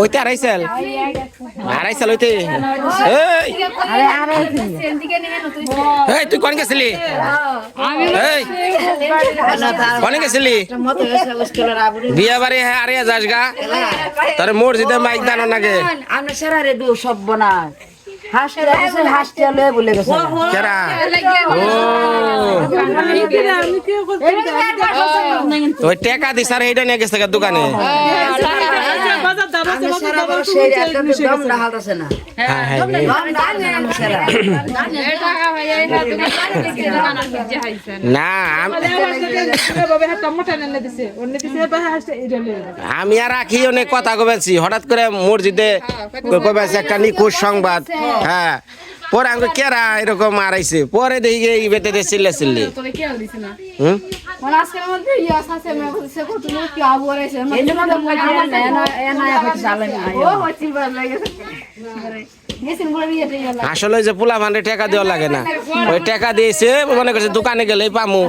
ওইতে আড়াইশাল আড়াইশাল ওইতে? এই! এই, তুই কোন গেছিলি? কোন গেছিলি? বিয়া বাড়ি হ্যাঁ আরে যাস গা। তোর মসজিদে মাইক দানো নাগে। আমরা সারারে দু সব বনায় হাসতে আছে হাসতে লয়ে বলে গেছে। কেরা? ও। ওই টাকা দিস আর এইটা নিয়ে গেছে দোকানে। একটা দম ডাহালতাছে না। হ্যাঁ হ্যাঁ আমি আর রাখি অনেক কথা কবেছি হঠাৎ করে মসজিদে কবেছি একটা নিখোঁজ সংবাদ হ্যাঁ পরে আমি কেরা এরকম মারাইছে পরে দেখি এই বেতে চিল্লে চিল্লি হুম আসলে যে পোলা ভান্ডে টাকা দেওয়া লাগে না। ওই টাকা দিয়েছে মনে করছে দোকানে গেলেই পামু।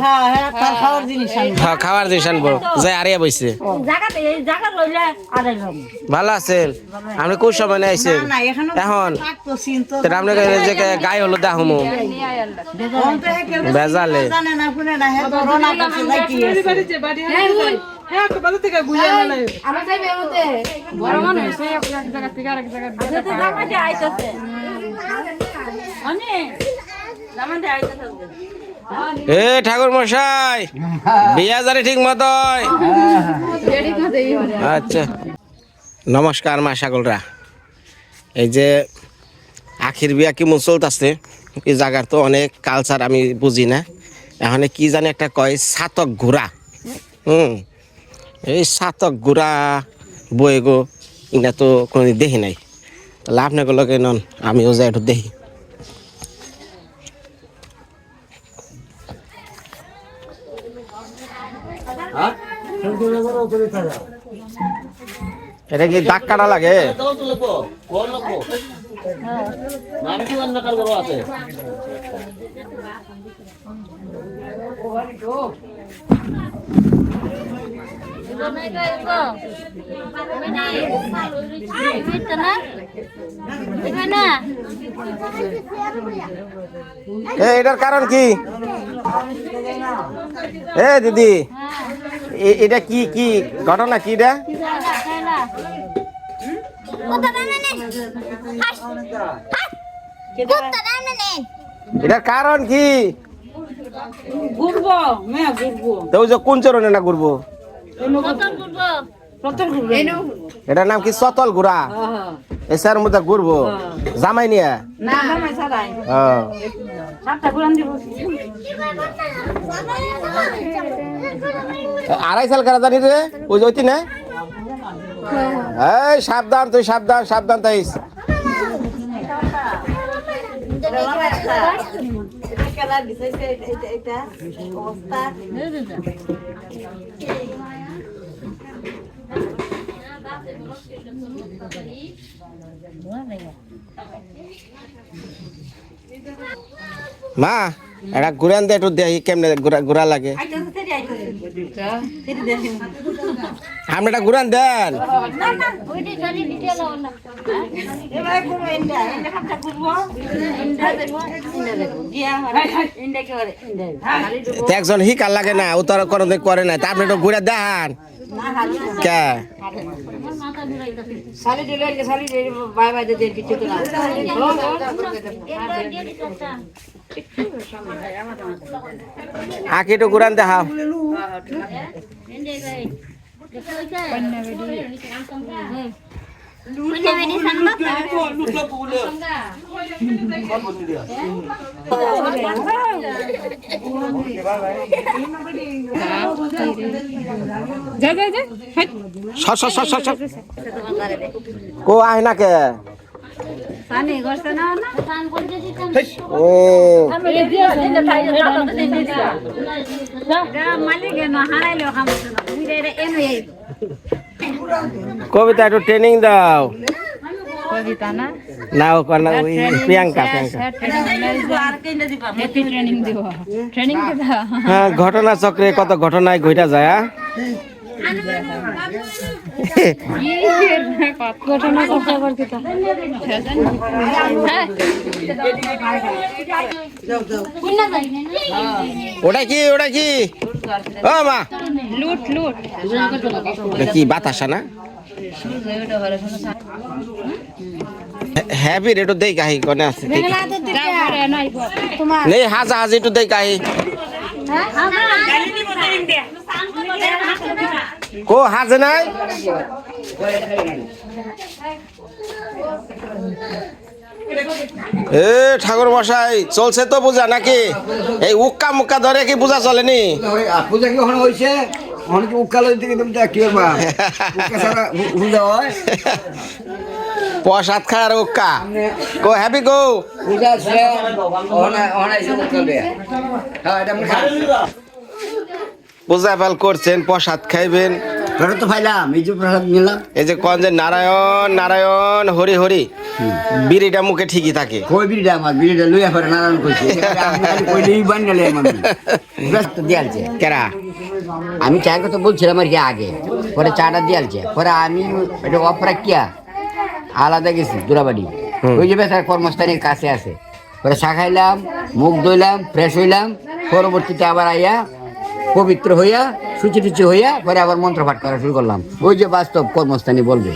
খাওয়ার জিনিস হ্যাঁ, খাওয়ার জিনিস আনব। যাই আরিয়া বইছে। ভালো আছেন? আপনি কোন সময় নিয়ে আইছেন? এখানে আপনি যে গায়ে হলো দেখামু বেজালে। জানে না শুনে না হে তো রোনা করছে নাকি এ ঠাকুর মশাই বিয়া জানি ঠিক মতো আচ্ছা নমস্কার মা সাগলরা এই যে আখির বিয়া কি চলতেছে এই জায়গার তো অনেক কালচার আমি বুঝি না। এখানে কি জানি একটা কয় সাতক ঘোরা হুম এই সাতক গুড়া বয়ে গো এটা তো কোনোদিন দেখি নাই। তাহলে আপনাকে লগে নন, আমিও যাই দেখি। এটা কি দাগ কাটা লাগে? এ এটার কারণ কি? এ দিদি এটা কি কি ঘটনা কি এটা? এটার কারণ কি? ঘুরবো তো কোন চরণে না ঘুরবো? এটার নাম কি সতল ঘোড়া এসার মধ্যে ঘুরবো জামাই নিয়ে? না না সারাই ও। সাতটা ঘুরান দিব। আড়াই সাল কারা জানি রে? ওই জ্যোতি না? এই সাবধান তুই সাবধান সাবধান তাইস। Buat nengok. মা এটা ঘুরান দে, একটু দেখি কেমনে ঘুরা লাগে। আপনি এটা ঘুরান দেন। একজন হিকার লাগে না ও তো করে না তা আপনি একটু ঘুরে দেখান। কে? শালি দিলে শালি বাই বাই দিয়ে কিছু তো না। আঁকি একটু ঘুরান দেখাও। যা যা যা হাট সর সর সর কো আয় না কে? মালিক হারাইলো কবিতা একটু ট্রেনিং দাও। কবিতা না? না ও কর না ওই প্রিয়াঙ্কা প্রিয়াঙ্কা। ট্রেনিং দিবা হ্যাঁ ঘটনা চক্রে কত ঘটনায় ঘইটা যায় হ্যাঁ? ঘটনা কথা করতে ওটা কি ওটা কি? ও মা লুট। লুট কি বাতাসা না? হ্যাপি রেটও দেই কাহি কোনে আছে নেই হাজা হাজি একটু দেই কাহি কো হাজে নাই? এ ঠাকুর মশাই চলছে তো পূজা নাকি? এই উক্কা মুক্কা ধরে কি পূজা চলেনি? পূজা কি ওখানে হয়েছে কি দিকে তুমি কি করবা উকা ছাড়া হু- পূজা হয়? প্রসাদ খায় আর উক্কা। কো হ্যাপি গো পূজা আছে। ওখানে ওখানে এসে চলবে হ্যাঁ এটা পূজা ফেল করছেন প্রসাদ খাইবেন। তো এই যে প্রসাদ নিলাম। এই যে কন যে নারায়ণ নারায়ণ হরি হরি। বিড়িটা মুখে ঠিকই থাকে। কই বিড়িটা আমার? বিড়িটা লইয়া পরে নারায়ণ কইছে। কইলেই বান গেলে আমি ব্যস্ত দিয়ালছে। কেরা? আমি চায়ের কথা বলছিলাম আর কি আগে। পরে চাটা দিয়ালছে। পরে আমি এটা অফ রাখিয়া আলাদা গেছি দুরাবাড়ি। ওই যে বেচার কর্মস্থানের কাছে আছে। পরে চা খাইলাম মুখ ধুইলাম ফ্রেশ হইলাম পরবর্তীতে আবার আইয়া পবিত্র হইয়া সুচি টুচি হইয়া পরে আবার মন্ত্র পাঠ করা শুরু করলাম। ওই যে বাস্তব কর্মস্থানে বলবে।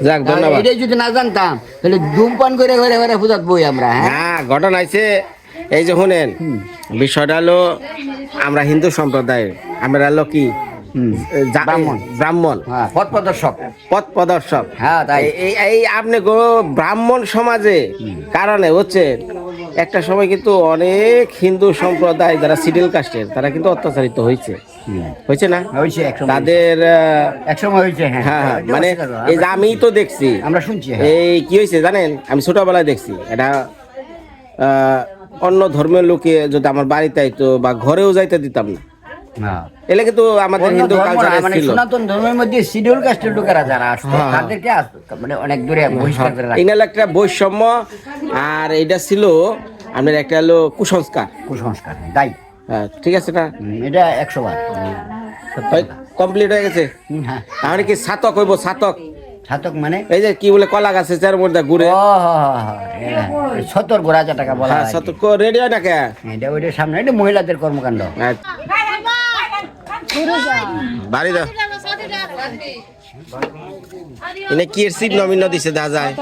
যাক ধন্যবাদ। এটাই যদি না জানতাম তাহলে ধূমপান করে পূজাত বই আমরা হ্যাঁ? ঘটনা আছে এই যে শুনেন বিষয়টা হলো আমরা হিন্দু সম্প্রদায়ের আমরা হলো কি? ব্রাহ্মণ। ব্রাহ্মণ। হ্যাঁ পথ প্রদর্শক। পথ প্রদর্শক। হ্যাঁ তাই। এই- আপনি গো ব্রাহ্মণ সমাজে কারণে হচ্ছে একটা সময় কিন্তু অনেক হিন্দু সম্প্রদায় যারা সিডিল কাস্টের তারা কিন্তু অত্যাচারিত হয়েছে হয়েছে না? হয়েছে তাদের হ্যাঁ। হ্যাঁ হ্যাঁ, মানে এই যে আমি তো দেখছি। আমরা শুনছি হ্যাঁ। এই কি হয়েছে জানেন? আমি ছোটবেলায় দেখছি। এটা অন্য ধর্মের লোকে যদি আমার বাড়িতে আইতো বা ঘরেও যাইতে দিতাম না। হ্যাঁ এলে কিন্তু আমাদের হিন্দু কালচারে মানে ছিল। সনাতন ধর্মের মধ্যে শিডিউল কাস্টের লোকেরা যারা আসতো হ্যাঁ। তাদেরকে আসতো মানে অনেক দূরে বহিষ্কার করে রাখতো। ইনাল একটা বৈষম্য আর এটা ছিল আপনার একটা হলো কুসংস্কার। কুসংস্কার দায়ী। হ্যাঁ, ঠিক আছে না? এটা একশো বার। কমপ্লিট হয়ে গেছে? হুম, হ্যাঁ। কি ছাতক হইব ছাতক ছাতক মানে? এই যে কি বলে কলা গাছে চার মধ্যে ঘুরে ও সত্তর গোড়া টাকা বলা হ্যাঁ হয়। আর রেডি হয় না এটা ওইটার সামনে এটা মহিলাদের কর্মকাণ্ড। আচ্ছা। বাড়ি দাও। এনে কি চিহ্ন মিহ্ন দিছে যায়।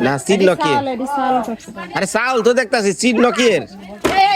না চিহ্ন কি? আরে চাউল তো দেখতাছি এর? ইয়া-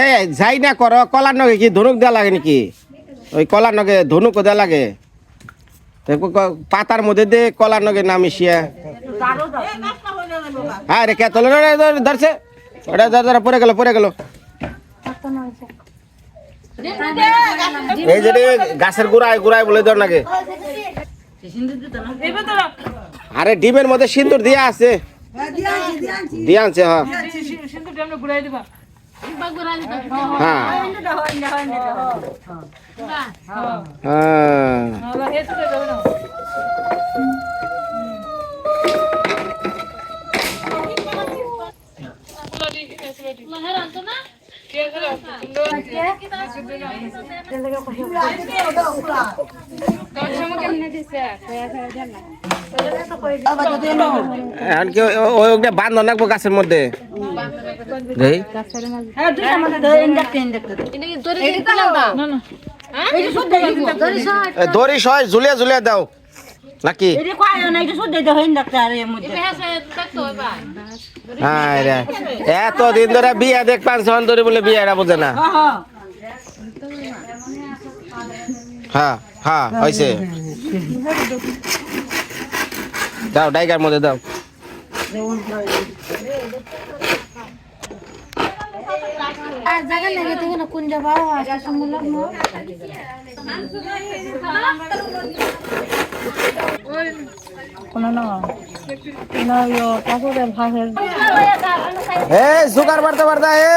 এ, যাই না কর, কলার নগে কি ধনুক দেওয়া লাগে নাকি? ওই কলার নগে ধনুক দেওয়া লাগে। পাতার মধ্যে দে কলার নগে না মিশিয়া। হ্যাঁ রে কে তোলে? ধরছে। ওটা ধর, পড়ে গেল পড়ে গেল। এই যে গাছের গুড়ায় গুড়ায় বলে ধর নাকি। আরে ডিমের মধ্যে সিন্দুর দিয়া আছে। দিয়া আছে হ্যাঁ। হ্যাঁ। হ্যাঁ। বান্ধ রাখব গাছের মধ্যে? হ্যাঁ দড়ি সয় ঝুলিয়ে ঝুলিয়ে দাও। নাকি? হ্যাঁ এত দিন ধরে বিয়ে দেখ পাঁচ জন ধরে বলে বিয়েটা বোঝে না। হ্যাঁ হ্যাঁ হ্যাঁ হ্যাঁ হয়েছে দাও ডাইগার মধ্যে দাও। কোন সুগার বাড়তে বাড়তে এ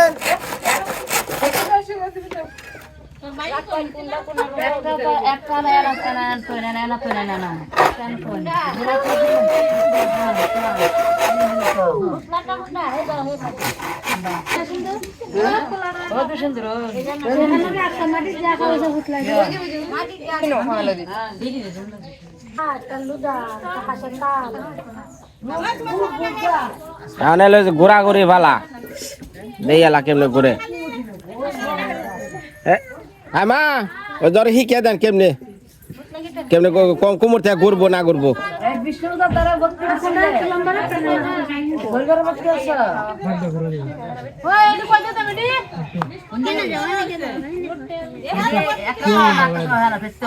একটা না একটা না তো না না তো না না না কত সুন্দর একটা মাটির জায়গা হয়েছে ভূত লাগে এখন এলো ঘোরা ঘুরি ভালা দেই এলা কেমনে ঘুরে আয় মা, ওই ধরে শিখিয়ে দেন কেমনে? কেমনে কুমুর থেকে ঘুরবো না ঘুরবো এই বিষ্ণুদার দ্বারা ভক্তি আছে বলগার ভক্তি আছে। একটা না না? ফেসতে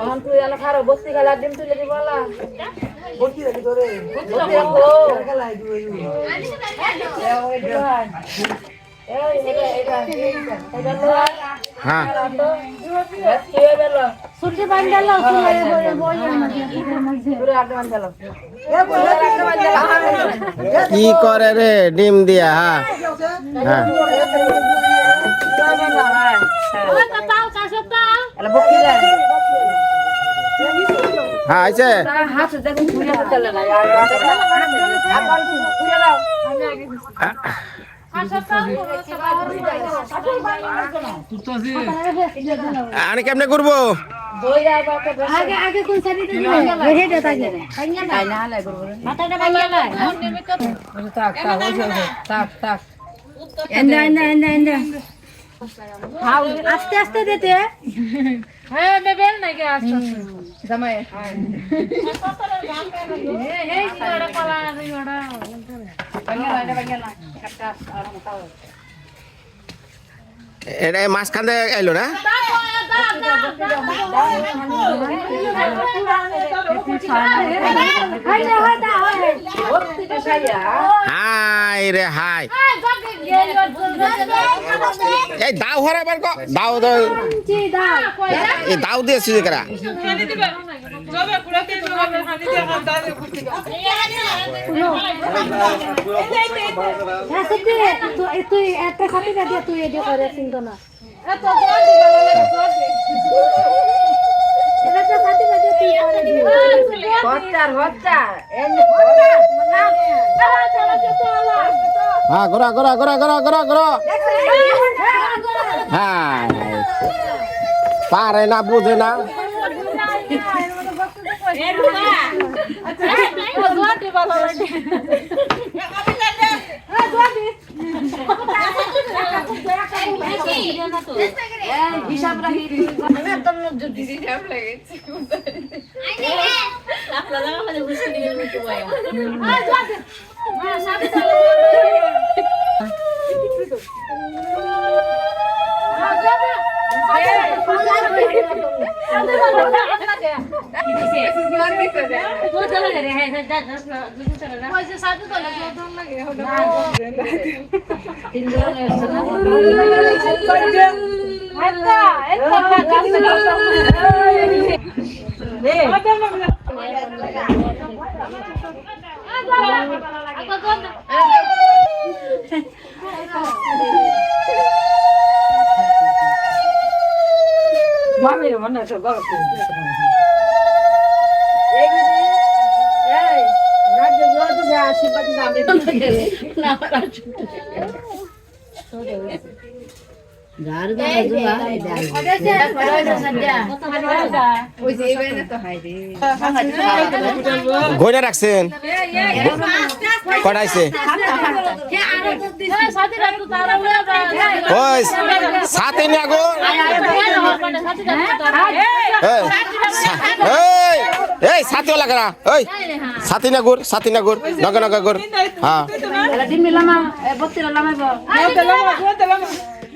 এখন তুই খারো বস্তি খেলা ডিম তুলে দিব আলা। বস্তি রাখি তোরে। বস্তি রাখো। খেলা কি করে রে? ডিম দিয়া হ্যাঁ। হ্যাঁ। হ্যাঁ আর কেমনে করব? আস্তে আস্তে দিতে হ্যাঁ বেবেল নাই আস্তে জামাই। এই কি এটা মাঝখান থেকে আইলো না হাই রে হাই এই দাও হরে বার কো দাও দাও এই দাও দিয়েছি যে কারা হ্যাঁ সত্যি হ্যাঁ হ্যাঁ। পারে না বুঝে না। di rumah. Razwan di mana lagi? Razwan di. Bisa berakhir. Mana temu jadi di lagi? Ini. Aku lama pada bersih di rumah tua ya. Razwan. Masak. Apa மாமியார் பண்ண சொல்வா ஆசீர்வாதம் গয়না রাখছেন কটাইছে ওই সাথে নিয়ে আগো এই, সাথে ওলা ওই সাথে না গুর সাথে না গুর নগা নগা গুর হ্যাঁ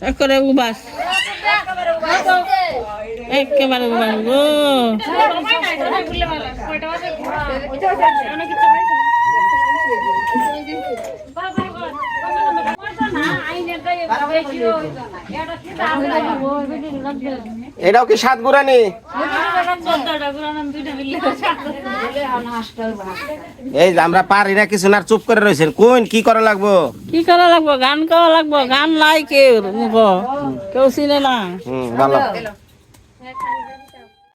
একেবারে উবাস। একেবারে উবাস। গো এটাও কি সাত গুড়ানি? এই আমরা পারি না কিছু না চুপ করে রয়েছেন। কোন কি করা লাগবো? কি করা লাগবো? গান করা লাগবো? গান নাই কেউ কেউ চিনে না। ভালো।